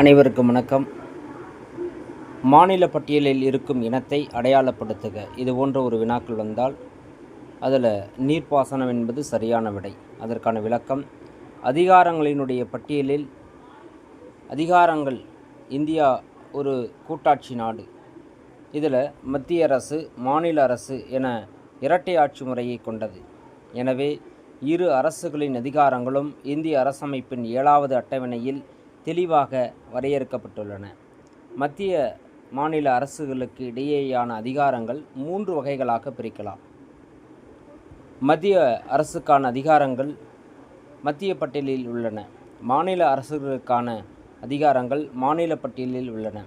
அனைவருக்கும் வணக்கம். மாநில பட்டியலில் இருக்கும் இனத்தை அடையாளப்படுத்துக. இது போன்ற ஒரு வினாக்கள் வந்தால் அதில் நீர்ப்பாசனம் என்பது சரியான விடை. அதற்கான விளக்கம் அதிகாரங்களினுடைய பட்டியலில் அதிகாரங்கள் இந்தியா ஒரு கூட்டாட்சி நாடு. இதில் மத்திய அரசு மாநில அரசு என இரட்டை ஆட்சி முறையை கொண்டது. எனவே இரு அரசுகளின் அதிகாரங்களும் இந்திய அரசமைப்பின் ஏழாவது அட்டவணையில் தெளிவாக வரையறுக்கப்பட்டுள்ளன. மத்திய மாநில அரசுகளுக்கு இடையேயான அதிகாரங்கள் மூன்று வகைகளாக பிரிக்கலாம். மத்திய அரசுக்கான அதிகாரங்கள் மத்திய பட்டியலில் உள்ளன. மாநில அரசுகளுக்கான அதிகாரங்கள் மாநில பட்டியலில் உள்ளன.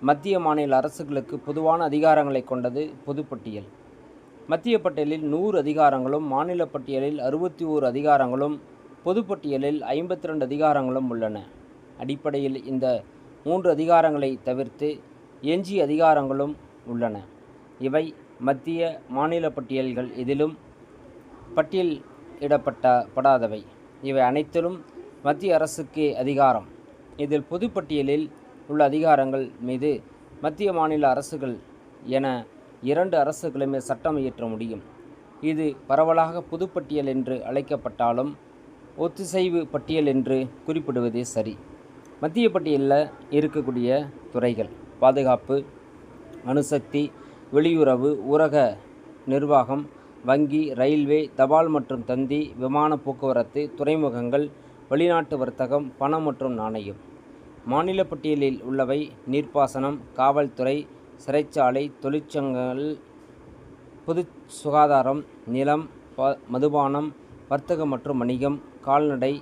மத்திய மாநில அரசுகளுக்கு பொதுவான அதிகாரங்களை கொண்டது பொதுப்பட்டியல். மத்திய பட்டியலில் நூறு அதிகாரங்களும் மாநில பட்டியலில் அறுபத்தி ஓரு அதிகாரங்களும் பொதுப்பட்டியலில் ஐம்பத்தி ரெண்டு அதிகாரங்களும் உள்ளன. அடிப்படையில் இந்த மூன்று அதிகாரங்களை தவிர்த்து எஞ்சிய அதிகாரங்களும் உள்ளன. இவை மத்திய மாநில பட்டியல்கள் இதிலும் பட்டியல் இடப்பட்ட படாதவை. இவை அனைத்திலும் மத்திய அரசுக்கு அதிகாரம். இதில் பொதுப்பட்டியலில் உள்ள அதிகாரங்கள் மீது மத்திய மாநில அரசுகள் என இரண்டு அரசுகளுமே சட்டம் இயற்ற முடியும். இது பரவலாக பொதுப்பட்டியல் என்று அழைக்கப்பட்டாலும் ஒத்திசைவு பட்டியல் என்று குறிப்பிடுவதே சரி. மத்திய பட்டியலில் இருக்கக்கூடிய துறைகள் பாதுகாப்பு அணுசக்தி வெளியுறவு ஊரக நிர்வாகம் வங்கி ரயில்வே தபால் மற்றும் தந்தி விமான போக்குவரத்து துறைமுகங்கள் வெளிநாட்டு வர்த்தகம் பணம் மற்றும் நாணயம். மாநில பட்டியலில் உள்ளவை நீர்ப்பாசனம் காவல்துறை சிறைச்சாலை தொழிற்சங்கங்கள் பொது சுகாதாரம் நிலம் ப மதுபானம் வர்த்தகம் மற்றும் வணிகம் கால்நடை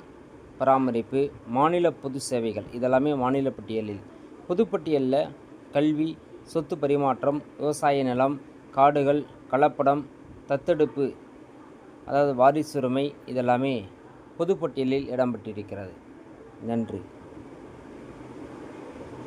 பராமரிப்பு மாநில பொது சேவைகள் இதெல்லாமே மாநில பட்டியலில். பொதுப்பட்டியலில் கல்வி சொத்து பரிமாற்றம் விவசாய நிலம் காடுகள் கலப்படம் தத்தெடுப்பு அதாவது வாரிசுரிமை இதெல்லாமே பொதுப்பட்டியலில் இடம்பெற்றிருக்கிறது. நன்றி.